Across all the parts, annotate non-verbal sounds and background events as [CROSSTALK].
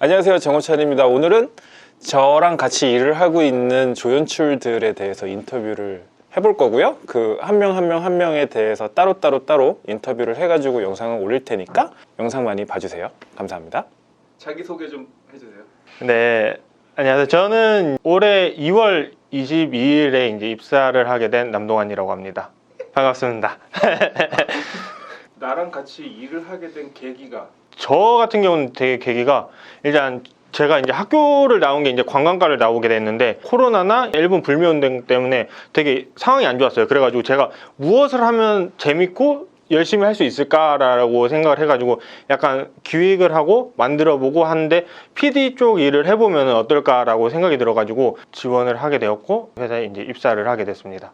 안녕하세요 정호찬입니다 오늘은 저랑 같이 일을 하고 있는 조연출들에 대해서 인터뷰를 해볼 거고요 그 한 명 한 명 한 명에 대해서 따로따로 따로 인터뷰를 해가지고 영상을 올릴 테니까 영상 많이 봐주세요 감사합니다 자기소개 좀 해주세요. 네, 안녕하세요. 저는 올해 2월 22일에 이제 입사를 하게 된 남동환이라고 합니다. 반갑습니다. [LAUGHS] 나랑 같이 일을 하게 된 계기가 저 같은 경우는 되게 계기가 일단 제가 이제 학교를 나온 게 이제 관광과를 나오게 됐는데 코로나나 일본 불매운동 때문에 되게 상황이 안 좋았어요. 그래가지고 제가 무엇을 하면 재밌고 열심히 할 수 있을까라고 생각을 해가지고 약간 기획을 하고 만들어보고 하는데 PD 쪽 일을 해보면 어떨까라고 생각이 들어가지고 지원을 하게 되었고 회사에 이제 입사를 하게 됐습니다.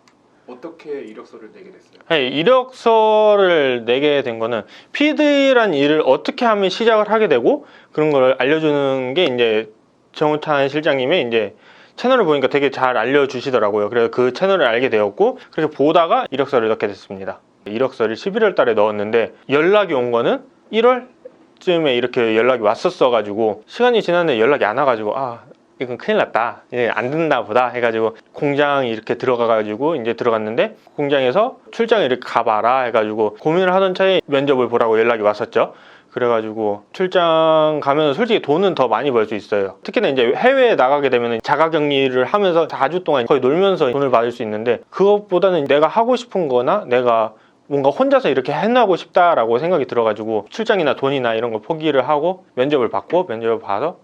어떻게 이력서를 내게 됐어요? 네, 이력서를 내게 된 거는 PD란 일을 어떻게 하면 시작을 하게 되고 그런 걸 알려주는 게 이제 정우찬 실장님의 이제 채널을 보니까 되게 잘 알려주시더라고요. 그래서 그 채널을 알게 되었고 그렇게 보다가 이력서를 넣게 됐습니다. 이력서를 11월 달에 넣었는데 연락이 온 거는 1월쯤에 이렇게 연락이 왔었어가지고 시간이 지났는데 연락이 안 와가지고 아 이건 큰일 났다. 이제 안 된다 보다 해가지고 공장 이렇게 들어가가지고 이제 들어갔는데 공장에서 출장을 이렇게 가봐라 해가지고 고민을 하던 차에 면접을 보라고 연락이 왔었죠. 그래가지고 출장 가면 솔직히 돈은 더 많이 벌 수 있어요. 특히나 이제 해외에 나가게 되면 자가격리를 하면서 4주 동안 거의 놀면서 돈을 받을 수 있는데 그것보다는 내가 하고 싶은 거나 내가 뭔가 혼자서 이렇게 해나고 싶다라고 생각이 들어가지고 출장이나 돈이나 이런 거 포기를 하고 면접을 받고 면접을 봐서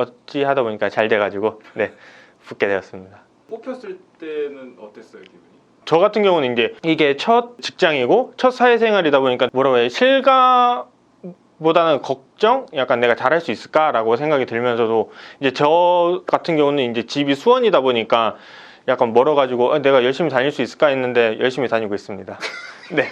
어찌 하다 보니까 잘 돼가지고 네 붙게 되었습니다. 뽑혔을 때는 어땠어요 기분이? 저 같은 경우는 이제 이게 첫 직장이고 첫 사회생활이다 보니까 뭐라고 해야 실감 보다는 걱정 약간 내가 잘할 수 있을까라고 생각이 들면서도 이제 저 같은 경우는 이제 집이 수원이다 보니까 약간 멀어가지고 아, 내가 열심히 다닐 수 있을까 했는데 열심히 다니고 있습니다. [LAUGHS] 네.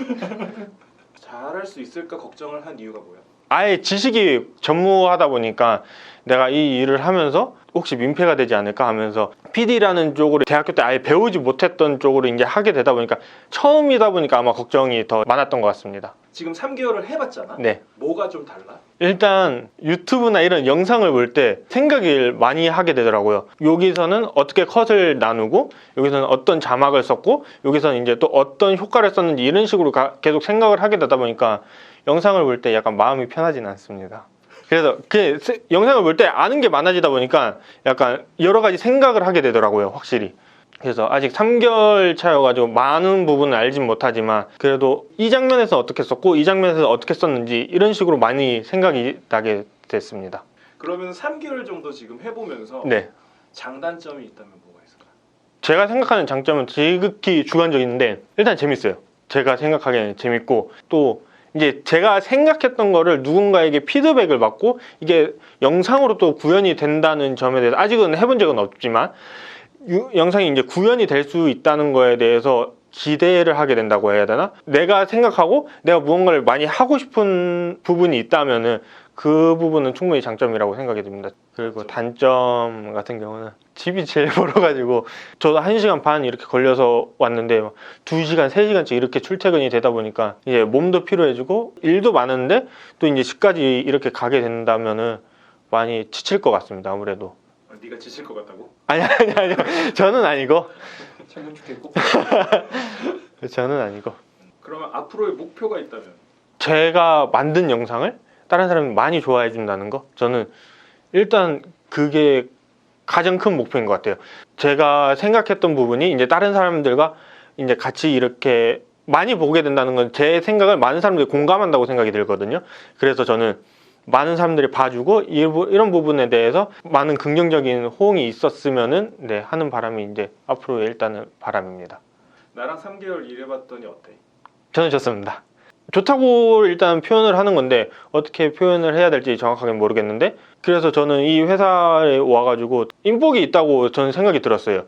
잘할 수 있을까 걱정을 한 이유가 뭐야? 아예 지식이 전무하다 보니까 내가 이 일을 하면서 혹시 민폐가 되지 않을까 하면서 PD라는 쪽으로 대학교 때 아예 배우지 못했던 쪽으로 이제 하게 되다 보니까 처음이다 보니까 아마 걱정이 더 많았던 것 같습니다. 지금 3개월을 해봤잖아. 네. 뭐가 좀 달라? 일단 유튜브나 이런 영상을 볼 때 생각을 많이 하게 되더라고요. 여기서는 어떻게 컷을 나누고 여기서는 어떤 자막을 썼고 여기서는 이제 또 어떤 효과를 썼는지 이런 식으로 가- 계속 생각을 하게 되다 보니까 영상을 볼 때 약간 마음이 편하지는 않습니다. 그래서 그 세- 영상을 볼 때 아는 게 많아지다 보니까 약간 여러 가지 생각을 하게 되더라고요, 확실히. 그래서 아직 3개월 차여가지고 많은 부분은 알진 못하지만 그래도 이 장면에서 어떻게 썼고 이 장면에서 어떻게 썼는지 이런 식으로 많이 생각이 나게 됐습니다. 그러면 3개월 정도 지금 해보면서 네. 장단점이 있다면 뭐가 있을까? 제가 생각하는 장점은 지극히 주관적인데 일단 재밌어요. 제가 생각하기에는 재밌고 또 이제 제가 생각했던 거를 누군가에게 피드백을 받고 이게 영상으로 또 구현이 된다는 점에 대해서 아직은 해본 적은 없지만 유- 영상이 이제 구현이 될 수 있다는 거에 대해서 기대를 하게 된다고 해야 되나? 내가 생각하고 내가 무언가를 많이 하고 싶은 부분이 있다면은 그 부분은 충분히 장점이라고 생각이 듭니다. 그리고 단점 같은 경우는 집이 제일 [LAUGHS] 멀어가지고 저도 1시간 반 이렇게 걸려서 왔는데 막 2시간, 3시간째 이렇게 출퇴근이 되다 보니까 이제 몸도 피로해지고 일도 많은데 또 이제 집까지 이렇게 가게 된다면은 많이 지칠 것 같습니다. 아무래도. 어, 네가 지칠 것 같다고? 아니 아니 아니요. 저는 아니고. 청년축에 꼭. [LAUGHS] 저는 아니고. 그러면 앞으로의 목표가 있다면 제가 만든 영상을 다른 사람이 많이 좋아해 준다는 거 저는 일단 그게 가장 큰 목표인 것 같아요. 제가 생각했던 부분이 이제 다른 사람들과 이제 같이 이렇게 많이 보게 된다는 건 제 생각을 많은 사람들이 공감한다고 생각이 들거든요. 그래서 저는 많은 사람들이 봐주고 이 이런 부분에 대해서 많은 긍정적인 호응이 있었으면은 네 하는 바람이 이제 앞으로 일단은 바람입니다. 나랑 3개월 일해봤더니 어때? 저는 좋습니다. 좋다고 일단 표현을 하는 건데 어떻게 표현을 해야 될지 정확하게 모르겠는데 그래서 저는 이 회사에 와가지고 인복이 있다고 저는 생각이 들었어요.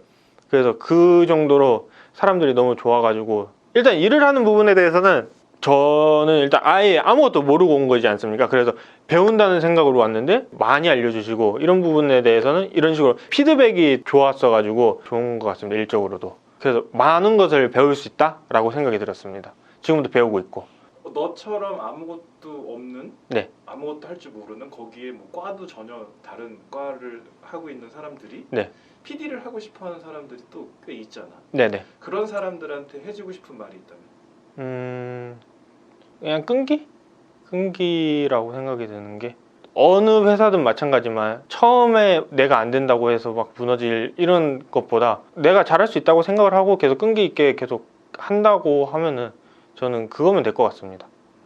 그래서 그 정도로 사람들이 너무 좋아가지고 일단 일을 하는 부분에 대해서는 저는 일단 아예 아무것도 모르고 온 거지 않습니까? 그래서 배운다는 생각으로 왔는데 많이 알려주시고 이런 부분에 대해서는 이런 식으로 피드백이 좋았어가지고 좋은 것 같습니다. 일적으로도. 그래서 많은 것을 배울 수 있다라고 생각이 들었습니다. 지금도 배우고 있고. 너처럼 아무것도 없는 네. 아무것도 할 줄 모르는 거기에 뭐 과도 전혀 다른 과를 하고 있는 사람들이 네. PD를 하고 싶어하는 사람들이 또 꽤 있잖아. 네네. 그런 사람들한테 해주고 싶은 말이 있다면 음, 그냥 끈기? 끈기라고 생각이 드는 게 어느 회사든 마찬가지만 처음에 내가 안 된다고 해서 막 무너질 이런 것보다 내가 잘할 수 있다고 생각을 하고 계속 끈기 있게 계속 한다고 하면은 저는 그거면 될 것 같습니다.